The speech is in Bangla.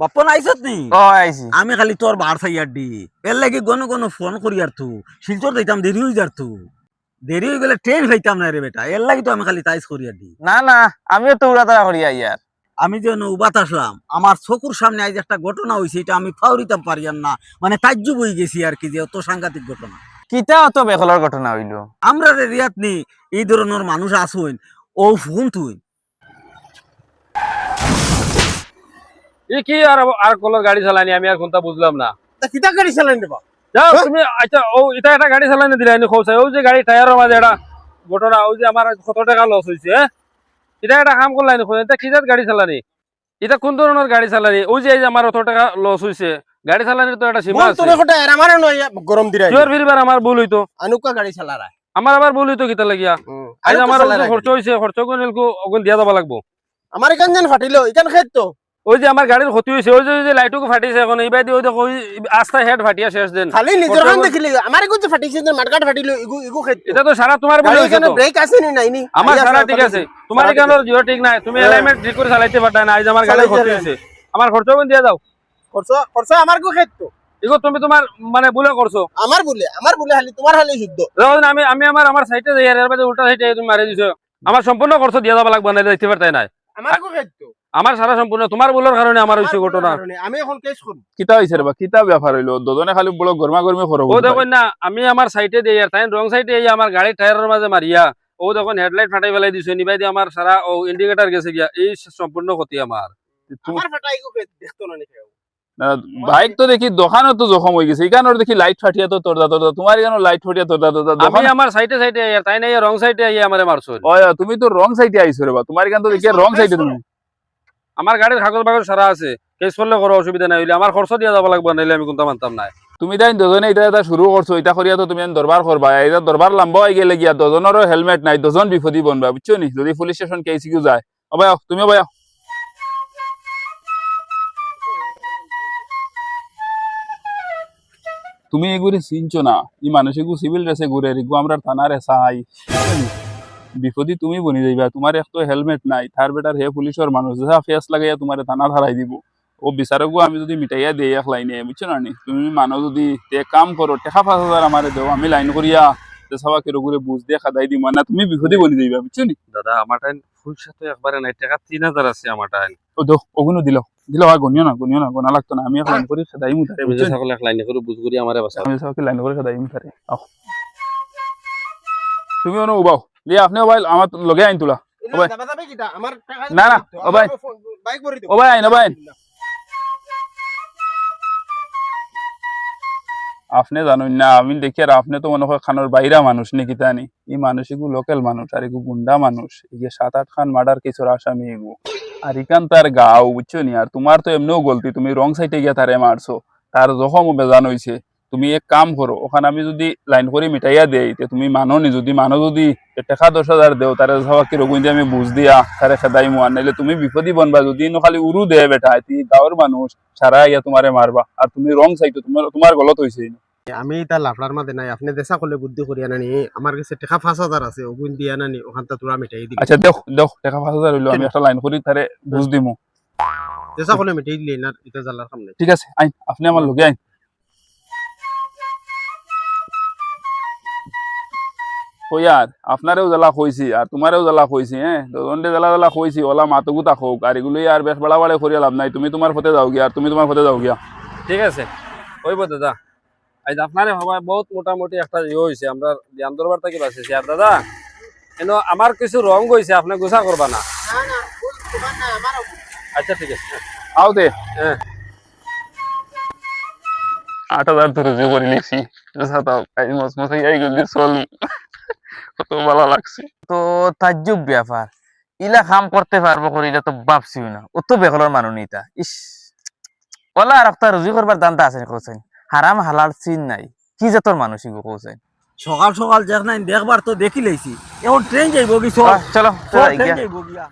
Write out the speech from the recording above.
বাপন আইসত নি? আমি খালি তোর বার চাইয়ার দি। এর লাগি গনো গনো ফোন করি আর তু। শিলচর দেরি হয়ে যার তু। দেরি হয়ে গেলে ট্রেন পাইতাম না রে বেটা। এর লাগি তো আমি খালি তাইস করি আর দি। না না আমিও তো উড়াতাড়া করি ইয়ার আমি যে নৌবাত আসলাম আমার চকুর সামনে আজ একটা ঘটনা হয়েছে এটা আমি ফাউরিতাম পারি আর না। মানে তাজ্জুব হয়ে গেছি আর কি যে অত সাংঘাতিক ঘটনা। কিতা অত বেকলার ঘটনা হইল? আমরা রে রিয়াত নি এই ধরনের মানুষ আসুন ও ফোন তুই ই কি আর আর কলর গাড়ি চালানি আমি আর কোনটা বুঝলাম না। কিতা গাড়ি চালান দেবা যাও তুমি আচ্ছা ও এটা একটা গাড়ি চালানি দিলা এনে খোঁজ ও যে গাড়ি টায়ারের মাঝে একটা ঘটনা ওই যে আমার কত টাকা লস হয়েছে হ্যাঁ এটা একটা কাম করলাই খোঁজ এটা কিজাত গাড়ি চালানি? এটা কোন ধরনের গাড়ি চালানি? ওই যে আমার অত টাকা লস হয়েছে গাড়ি চালানির তো একটা সীমা আছে। আমারে গরম দিরাই জোর ফিরবার আমার ভুল হইতো আনুকা গাড়ি চালারা আমার আবার ভুল হইতো কিতা লাগিয়া। আজ আমার খরচ হয়েছে খরচ করে দিয়া যাবা লাগবো। আমার এখান যেন ফাটিলো এখান খেত তো ওই যে আমার গাড়ির ক্ষতি হয়েছে ওই যে লাইটুকু ফাটিছে এখন এইবার দিয়ে ওই দেখো ওই আস্তা হেড ফাটিয়া শেষ দিন। খালি নিজের খান বল- দেখিলি আমার এগুলো যে ফাটিছে যে মাটকাট ফাটিলো ইগু ইগু খেত। এটা তো সারা তোমার হয়েছে এখানে তো। ব্রেক আছে নি নাই নি? আমার সারা ঠিক আছে। তোমার এখানে জিও ঠিক নাই তুমি। এলাইনমেন্ট ঠিক করে চালাইতে পারতা না আজ আমার গাড়ির ক্ষতি হয়েছে। আমার খরচ কোন দিয়ে দাও। খরচ খরচ আমার গো খেত তো। এগো তুমি তোমার মানে ভুলে করছ। আমার বলে আমার বলে খালি তোমার খালি শুদ্ধ। আমি আমি আমার আমার সাইডে যাই আর এর বাদে উল্টা সাইডে তুমি মারি দিছো। আমার সম্পূর্ণ খরচ দিয়ে যাবা লাগবে না দেখতে পারতাই নাই। আমার গো খেত তো। আমার সারা সম্পূর্ণ তোমার ভুলের কারণে আমার হয়েছে ঘটনা। আমি এখন কেস করব কিতা হইছে রে বা? কিতা ব্যাপার হইল? দুজনে খালি বড় গরমা গরমি করব ও দেখো না আমি আমার সাইডে দিয়ে আর তাই রং সাইডে এই আমার গাড়ির টায়ারের মাঝে মারিয়া ও যখন হেডলাইট ফাটাই ফেলাই দিছো নিবাই দিয়ে আমার সারা ও ইন্ডিকেটর গেছে গিয়া। এই সম্পূর্ণ ক্ষতি আমার আমার ফাটাই গো দেখতো না নি বাইক তো দেখি দোকানও তো জখম হয়ে গেছে। এখানোর দেখি লাইট ফাটিয়া তো তোর দাদা তোমার এখানে লাইট ফাটিয়া তোর দাদা আমি আমার সাইডে সাইডে তাই নাই রং সাইডে আইয়া আমারে মারছো তুমি তো রং সাইডে আইছো রে বা। তোমার এখান তো দেখি রং সাইডে তুমি। আমার গাড়ির কাগজ বাগজ সারা আছে। কেস করলে কোনো অসুবিধা নাই, হইলে আমার খরচ দিয়া যাব লাগবে, নাইলে আমি কোনটা মানতাম না তুমি তাই দুজনে এটা এটা শুরু করছ এটা করিয়া তো তুমি দরবার করবা এটা দরবার লম্বা হয়ে গেলে গিয়া দুজনেরও হেলমেট নাই, দুজন বিপদী বনবা বুঝছ নি? যদি পুলিশ স্টেশন কেসি কিউ যায় অবাই তুমি অবাই তুমি এগুলি চিনছো না? ই মানুষ এগু সিভিল ড্রেসে ঘুরে এগু আমরা থানার এসাই বিপদী তুমি বনি যাইবা। তোমার এক তো হেলমেট নাই তার বেটার হে পুলিশের মানুষ যা ফেস লাগাইয়া তোমার থানা হারাই দিব। ও বিচারকও আমি যদি মিটাইয়া দিই এক লাইনে বুঝছ না নি? তুমি মানুষ যদি তে কাম করো টেকা পাঁচ হাজার আমার দেও আমি লাইন করিয়া তে সবা কেরো করে বুঝ দিয়ে খাদাই দিব না তুমি বিপদী বনি যাইবা বুঝছ নি? দাদা আমার টাইম ফুল সাথে একবারে নাই টাকা তিন হাজার আছে আমার টাইম ও দো ওগুলো দিল দিল আর গনিও না গনিও না গোনা লাগতো না আমি এক লাইন করে খাদাই মুতারে বুঝছ নি? সকলে এক লাইনে করে বুঝ করি আমারে বাসা আমি লাইন করে খাদাই মুতারে তুমি অনু উবাও? দিয়ে আপনি ওবাইল আমার লগে আইন তোলা। না, না। ওবাই আইন, আইন। আপনি জানুন না আমি দেখি আর আপনি তো মনে হয় খানোর বাইরা মানুষ নাকি তানি ই মানুষ এগু লোকাল মানুষ আর এগু গুন্ডা মানুষ। এগে সাত আট খান মার্ডার কিছুর আসামি এগু আর ইকান তার গাও বুঝছ নি? আর তোমার তো এমনিও গলতি তুমি রং সাইডে গিয়া তারে মারছো তার জখম বেজান হইছে তুমি এক কাম করো ওখানে আমি যদি লাইন করে মিটাইয়া দেই তে তুমি মানো নি যদি মানো যদি টাকা দশ হাজার দেও তারে সবা কি রগুন আমি বুঝ দিয়া তারে খেদাই মোয়ার নাইলে তুমি বিপদী বনবা যদি ইনো খালি উরু দে বেটা তুই গাঁৱৰ মানুষ সারা ইয়া তোমারে মারবা আর তুমি রং সাইডে তোমার তোমার গলত হইছে আমি এটা লাফলার মাঝে নাই আপনি দেশা করলে বুদ্ধি করি আনানি আমার কাছে টাকা পাঁচ হাজার আছে ওগুন দিয়ে আনানি ওখান থেকে তোরা মিটাই দিবি। আচ্ছা দেখ দেখ টাকা পাঁচ হাজার হইল আমি একটা লাইন করি তারে বুঝ দিমু। দেশা করলে মিটাই দিলে না এটা জ্বালার কাম নাই। ঠিক আছে আইন আপনি আমার লগে আইন। আর? আপনারেও জ্বালা কইছি আর তোমারেও জ্বালা কইছি হ্যাঁ দুজনটে জ্বালা জ্বালা কইছি ওলা মাতগু তাকক আর এগুলোই আর বেশ বাড়া বাড়ে করিয়া লাভ নাই। তুমি তোমার ফতে যাও গিয়া আর তুমি তোমার ফতে যাও গিয়া। ঠিক আছে হইব দাদা। আজ আপনারে সবাই বহুত মোটামুটি একটা ইয়ে হয়েছে আমরা জ্ঞান দরবার থেকে বাঁচেছি। আর দাদা এনো আমার কিছু রং গইছে আপনি গুছা করবা না? আচ্ছা ঠিক আছে আও দে। হ্যাঁ। আট হাজার ধরে যে করে লিখছি সাতাও আই মস মস এই গলি চল। কত ভালো লাগছে? তো তাজ্জুব ব্যাপার। ইলা কাম করতে পারব করে এটা তো ভাবছিও না। অত বেকলর মানুষ নিতা ইস। ওলা আর একটা রুজি করবার দান্তা আছে কোসেন হারাম হালাল চিন নাই। কি জাতর মানুষ ইগো কোসেন সকাল সকাল দেখ নাই দেখবার তো দেখি লাইছি এখন ট্রেন যাইব কি চলো। ট্রেন যাইব গিয়া।